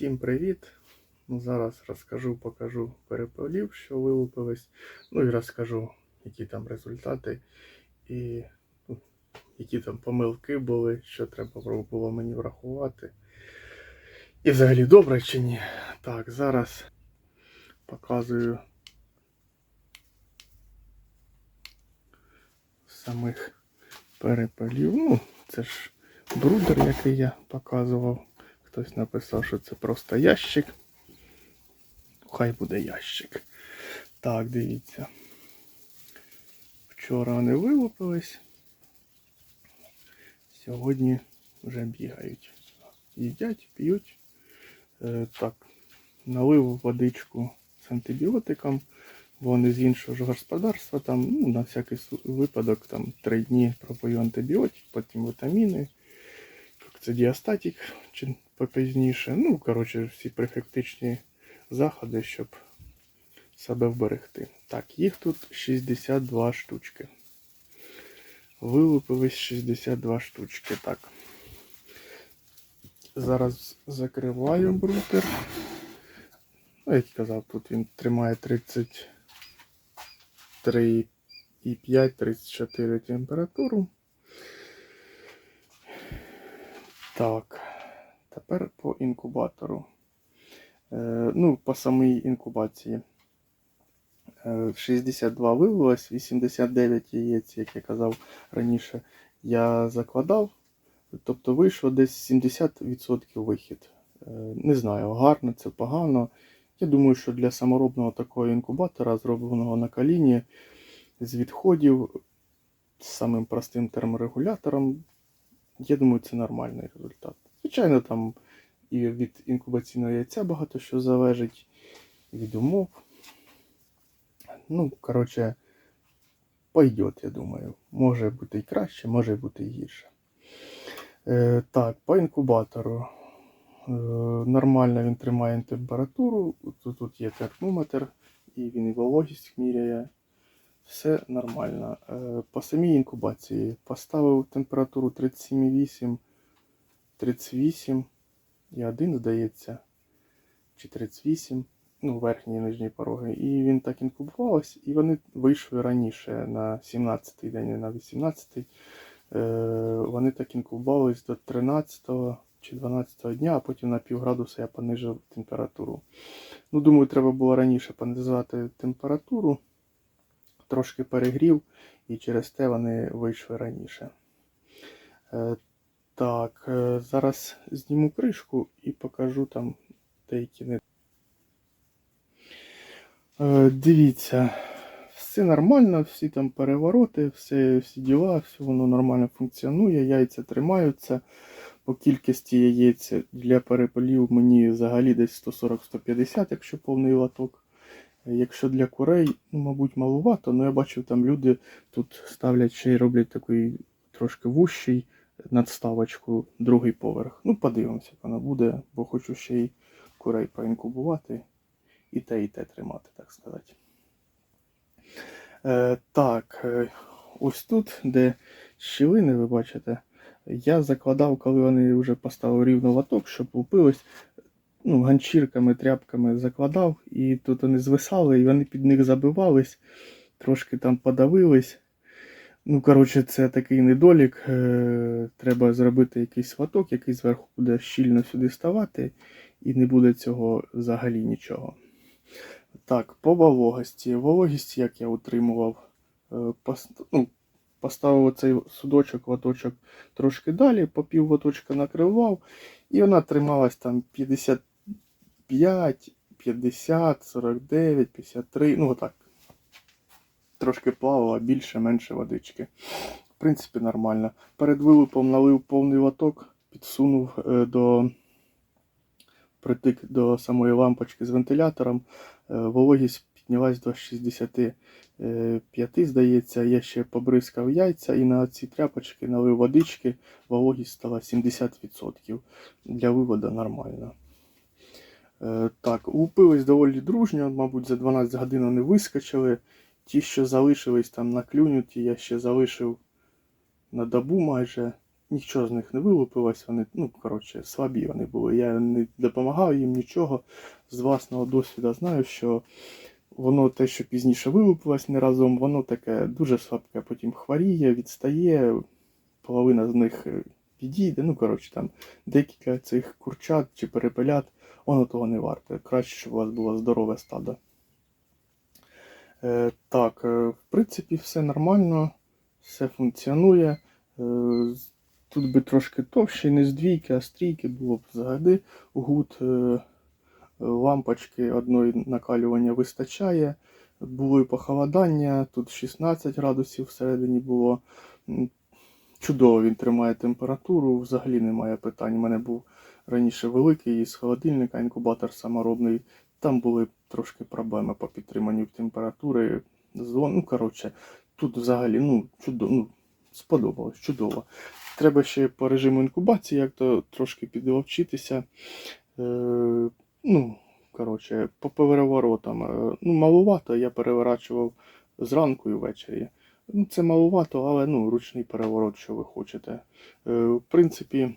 Всім привіт! Ну, зараз розкажу, покажу перепелів, що вилупились. Ну і розкажу, які там результати і ну, які там помилки були, що треба було мені врахувати. І взагалі добре чи ні. Так, зараз показую самих перепелів. Ну, це ж брудер, який я показував. Хтось написав, що це просто ящик. Хай буде ящик. Так, дивіться. Вчора вони вилупились. Сьогодні вже бігають. Їдять, п'ють. Е, так, налив водичку з антибіотиком. Вони з іншого ж господарства, там, ну, на всякий випадок, там три дні пропою антибіотик, потім вітаміни. Це діастатік чи попізніше. Ну, коротше, всі префектичні заходи, щоб себе вберегти. Так, їх тут 62 штучки. Вилупились 62 штучки. Так. Зараз закриваю брутер. Ну, як казав, тут він тримає 33,5-34 температуру. Так, тепер по інкубатору. Е, ну, по самій інкубації. Е, 62 вивелось, 89 яєць, як я казав раніше, я закладав. Тобто вийшло десь 70% вихід. Е, не знаю, гарно це погано. Я думаю, що для саморобного такого інкубатора, зробленого на каліні, з відходів, з самим простим терморегулятором, я думаю, це нормальний результат. Звичайно, там і від інкубаційного яйця багато що залежить, і від умов. Ну, коротше, пойдет, я думаю. Може бути і краще, може бути і гірше. Е, так, по інкубатору. Е, нормально він тримає температуру. Тут, тут є термометр, і він і вологість міряє. Все нормально. Е, По самій інкубації поставив температуру 37,8, 38 і 1, здається, чи 38, ну, верхні і нижні пороги. І він так інкубувався, і вони вийшли раніше на 17-й день, на 18-й. Е, Вони так інкубувались до 13 чи 12 дня, а потім на півградуса я понижив температуру. Ну, думаю, треба було раніше понизувати температуру трошки перегрів, і через те вони вийшли раніше. Е, так, е, зараз зніму кришку і покажу там деякі не. Е, дивіться, все нормально, всі там перевороти, все, всі діла, все воно нормально функціонує, яйця тримаються. По кількості яєць для перепелів мені взагалі десь 140-150, якщо повний лоток. Якщо для курей, ну, мабуть, малувато, але я бачив, там люди тут ставлять ще й роблять такий трошки вущий надставочку, другий поверх. Ну, подивимося, як вона буде, бо хочу ще й курей поінкубувати і те, і те тримати, так сказати. Е, так, е, ось тут, де щілини, ви бачите, я закладав, коли вони вже поставили рівно лоток, щоб лупилось, ну, ганчірками, тряпками закладав, і тут вони звисали, і вони під них забивались, трошки там подавились. Ну, коротше, це такий недолік. Е, треба зробити якийсь лоток, який зверху буде щільно сюди ставати, і не буде цього взагалі нічого. Так, по вологості. Вологість, як я утримував, е, ну, поставив цей судочок, лоточок трошки далі, по пів лоточка накривав, і вона трималась там 55, 50, 49, 53, ну отак. Трошки плавала, більше, менше водички. В принципі, нормально. Перед вилупом налив повний лоток, підсунув е, до притик до самої лампочки з вентилятором. Е, Вологість піднялась до 65, здається. Я ще побризкав яйця і на ці тряпочки налив водички, вологість стала 70%. Для виводу нормально. Е, Так, лупились доволі дружньо, мабуть, за 12 годин вони вискочили. Ті, що залишились там наклюнуті, я ще залишив на добу майже. нічого з них не вилупилось, вони, ну, коротше, слабі вони були. Я не допомагав їм нічого. З власного досвіду знаю, що воно те, що пізніше вилупилось не разом, воно таке дуже слабке, потім хворіє, відстає, половина з них е, підійде. Ну, коротше, там декілька цих курчат чи перепелят, воно того не варте. Краще, щоб у вас було здорове стадо. Е, так, е, в принципі, все нормально, все функціонує. Е, тут би трошки товще, не з двійки, а з трійки було б взагалі гуд. Лампочки одної накалювання вистачає. Було і похолодання, тут 16 градусів всередині було. Чудово він тримає температуру, взагалі немає питань. У мене був раніше великий із холодильника інкубатор саморобний. Там були трошки проблеми по підтриманню температури. Ну, коротше, тут взагалі ну, чудово, ну, сподобалось, чудово. Треба ще по режиму інкубації як то трошки підловчитися. Е, ну, коротше, по переворотам. Е, ну, малувато я переворачував зранку і ввечері. Ну, це малувато, але ну, ручний переворот, що ви хочете. Е, в принципі,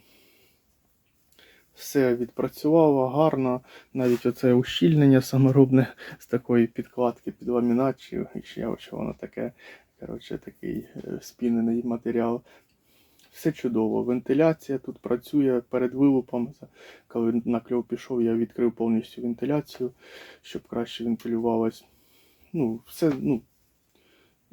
все відпрацювало гарно. Навіть оце ущільнення саморобне з такої підкладки під ламінат, чи ще воно таке. Коротше, такий е, спінений матеріал. Все чудово. Вентиляція тут працює перед вилупом. Коли на кльов пішов, я відкрив повністю вентиляцію, щоб краще вентилювалось. Ну, все, ну,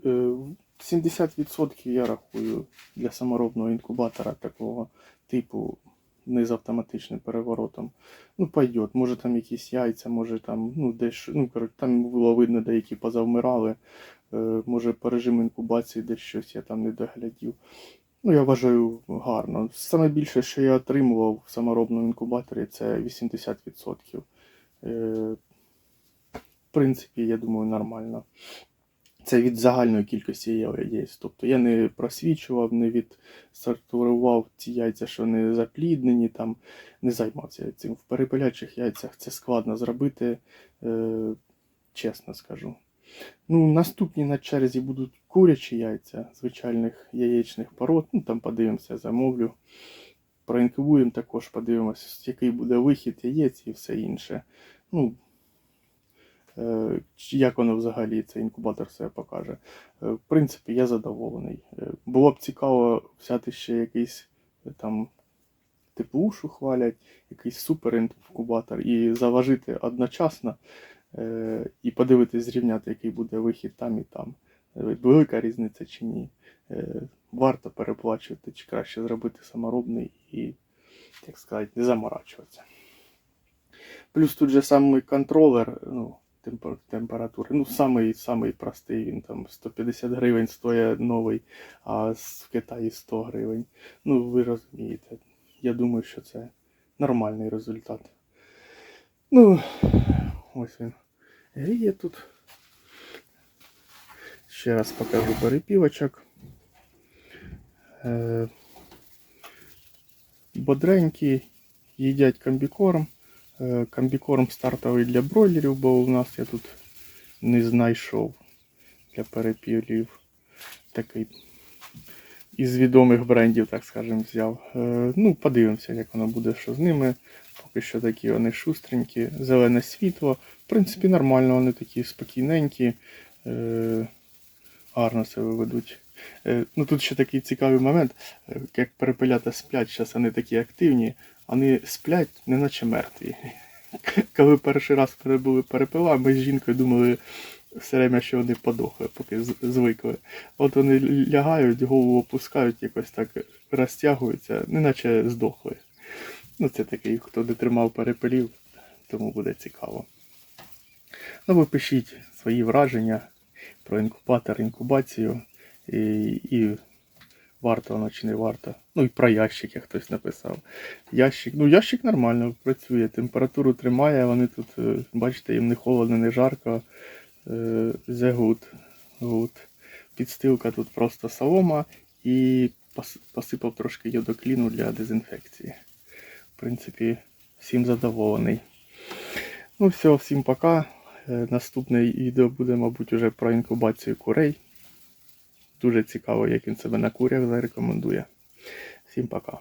е, 70% я рахую для саморобного інкубатора такого типу, не з автоматичним переворотом. Ну, пойдет. Може там якісь яйця, може там, ну, десь, ну, коротше, там було видно, деякі позавмирали. Е, може по режиму інкубації десь щось я там не доглядів. Ну, я вважаю гарно. Саме більше, що я отримував в саморобному інкубаторі, це 80%. Е, в принципі, я думаю, нормально. Це від загальної кількості яєць. Тобто я не просвічував, не відсортував ці яйця, що не запліднені, там, не займався цим. В перепелячих яйцях це складно зробити, е, чесно скажу. Ну, наступні на черзі будуть курячі яйця звичайних яєчних пород. Ну, там подивимося, замовлю. Проінкубуємо також, подивимося, який буде вихід яєць і все інше. Ну, як воно взагалі цей інкубатор себе покаже. Е, В принципі, я задоволений. Е, Було б цікаво взяти ще якийсь е, там типу ушу хвалять, якийсь супер інкубатор і заважити одночасно е, і подивитись, зрівняти, який буде вихід там і там. Е, Велика різниця чи ні. Е, Варто переплачувати, чи краще зробити саморобний і, як сказати, не заморачуватися. Плюс тут же самий контролер, ну, температури. Ну, самий, самий простий, він там 150 гривень стоїть новий, а в Китаї 100 гривень. Ну, ви розумієте. Я думаю, що це нормальний результат. Ну, ось він. Гріє тут. Ще раз покажу перепілочок. Е, бодренькі, їдять комбікорм. Е, комбікорм стартовий для бройлерів, бо у нас я тут не знайшов для перепілів. Такий із відомих брендів, так скажемо, взяв. Е, ну, подивимося, як воно буде, що з ними. Поки що такі вони шустренькі, зелене світло. В принципі, нормально, вони такі спокійненькі, е, гарно себе ведуть. Е, ну, тут ще такий цікавий момент, е, як перепелята сплять, зараз вони такі активні, вони сплять, неначе мертві. Коли перший раз перебули перепила, ми з жінкою думали все время, що вони подохли, поки звикли. От вони лягають, голову опускають, якось так розтягуються, неначе здохли. Ну, це такий, хто не тримав перепелів, тому буде цікаво. Ну, ви пишіть свої враження про інкубатор, інкубацію і, і варто воно чи не варто. Ну і про ящик, як хтось написав. Ящик, ну ящик нормально працює, температуру тримає, вони тут, е, бачите, їм не холодно, не жарко. Е, The good. good. Підстилка тут просто солома і посипав трошки йодокліну для дезінфекції. В принципі, всім задоволений. Ну все, всім пока. Е, Наступне відео буде, мабуть, уже про інкубацію курей. Дуже цікаво, як він себе на курях зарекомендує. Всім пока.